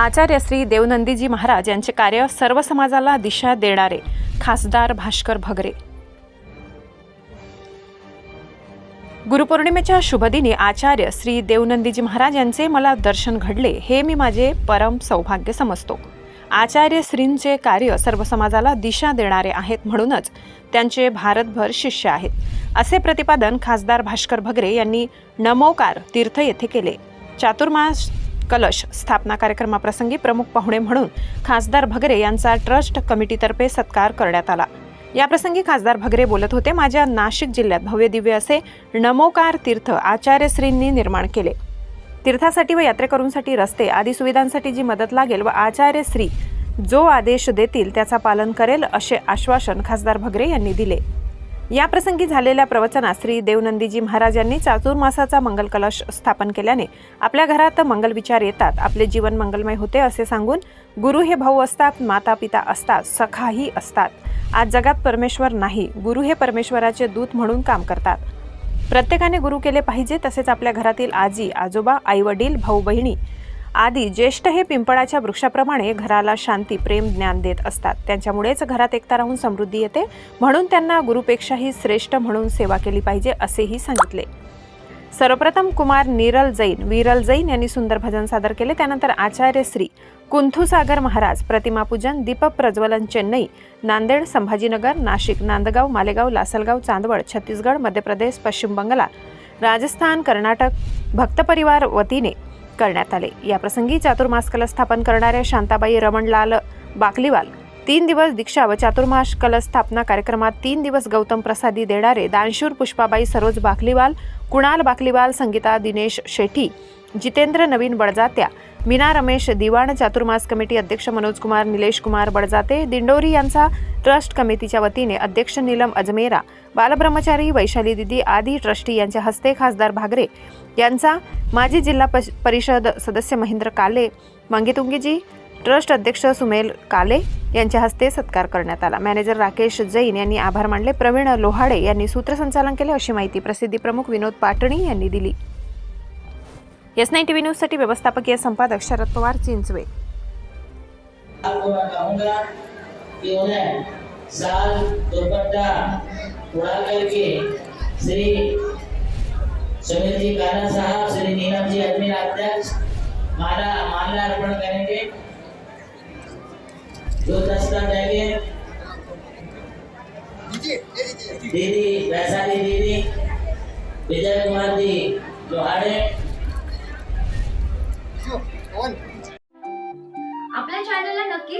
आचार्य श्री देवनंदीजी महाराज यांचे कार्य सर्व समाजाला दिशा देणारे. खासदार भास्कर भगरे. गुरुपौर्णिमेच्या शुभदिनी आचार्य श्री देवनंदीजी महाराज यांचे मला दर्शन घडले हे मी माझे परम सौभाग्य समजतो. आचार्य श्रींचे कार्य सर्व समाजाला दिशा देणारे आहेत म्हणूनच त्यांचे भारतभर शिष्य आहेत. असे प्रतिपादन खासदार भास्कर भगरे यांनी नमोकार तीर्थ येथे केले. चातुर्मास कलश स्थापना कार्यक्रमाप्रसंगी प्रमुख पाहुणे म्हणून खासदार भगरे यांचा ट्रस्ट कमिटीतर्फे सत्कार करण्यात आला. याप्रसंगी खासदार भगरे बोलत होते माझ्या नाशिक जिल्ह्यात भव्य दिव्य असे नमोकार तीर्थ आचार्यश्रींनी निर्माण केले. तीर्थासाठी व यात्रेकरूंसाठी रस्ते आदी सुविधांसाठी जी मदत लागेल व आचार्य श्री जो आदेश देतील त्याचा पालन करेल असे आश्वासन खासदार भगरे यांनी दिले. याप्रसंगी झालेल्या प्रवचनात श्री देवनंदीजी महाराज यांनी चातुर्मासाचा मंगल कलश स्थापन केल्याने आपल्या घरात मंगल विचार येतात. आपले जीवन मंगलमय होते असे सांगून गुरु हे भाऊ असतात माता पिता असतात सखाही असतात. आज जगात परमेश्वर नाही गुरु हे परमेश्वराचे दूत म्हणून काम करतात. प्रत्येकाने गुरु केले पाहिजे तसेच आपल्या घरातील आजी आजोबा आईवडील भाऊ बहिणी आदी ज्येष्ठ हे पिंपळाच्या वृक्षाप्रमाणे घराला शांती प्रेम ज्ञान देत असतात. त्यांच्यामुळेच घरात एकता राहून समृद्धी येते. म्हणून त्यांना गुरुपेक्षाही श्रेष्ठ म्हणून सेवा केली पाहिजे असेही सांगितले. सर्वप्रथम कुमार नीरल जैन वीरल जैन यांनी सुंदर भजन सादर केले. त्यानंतर आचार्य श्री कुंथुसागर महाराज प्रतिमा पूजन दीपक प्रज्वलन चेन्नई नांदेड संभाजीनगर नाशिक नांदगाव मालेगाव लासलगाव चांदवड छत्तीसगड मध्य प्रदेश पश्चिम बंगाल राजस्थान कर्नाटक भक्तपरिवार वतीने करण्यात आले. याप्रसंगी चातुर्मास कलश स्थापन करणाऱ्या शांताबाई रमणलाल बाकलीवाल तीन दिवस दीक्षा व चातुर्मास कलश स्थापना कार्यक्रमात तीन दिवस गौतम प्रसादी देणारे दानशूर पुष्पाबाई सरोज बाकलीवाल कुणाल बाकलीवाल संगीता दिनेश शेट्टी जितेंद्र नवीन बडजात्या मीना रमेश दिवाण चातुर्मास कमिटी अध्यक्ष मनोज कुमार निलेश कुमार बडजाते दिंडोरी यांचा ट्रस्ट कमिटीच्या वतीने अध्यक्ष नीलम अजमेरा बालब्रह्मचारी वैशाली दिदी आदी ट्रस्टी यांच्या हस्ते खासदार भागरे यांचा माजी जिल्हा पश- परिषद सदस्य महेंद्र काले मंगेतुंगीजी ट्रस्ट अध्यक्ष सुमेल काले यांच्या हस्ते सत्कार करण्यात आला. मॅनेजर राकेश जैन यांनी आभार मानले. प्रवीण लोहाडे यांनी सूत्रसंचालन केले अशी माहिती प्रसिद्धी प्रमुख विनोद पाटणी यांनी दिली. एस नाईन टीव्ही न्यूजसाठी व्यवस्थापकीय संपादक शरद पवार चिंचवे. श्री काना साहब श्री नीलम जी अजमेर अध्यक्ष माला माला अर्पण करेंगे जो दस्ता दीदी वैशाली दीदी विजय कुमार जी लोहाड़े.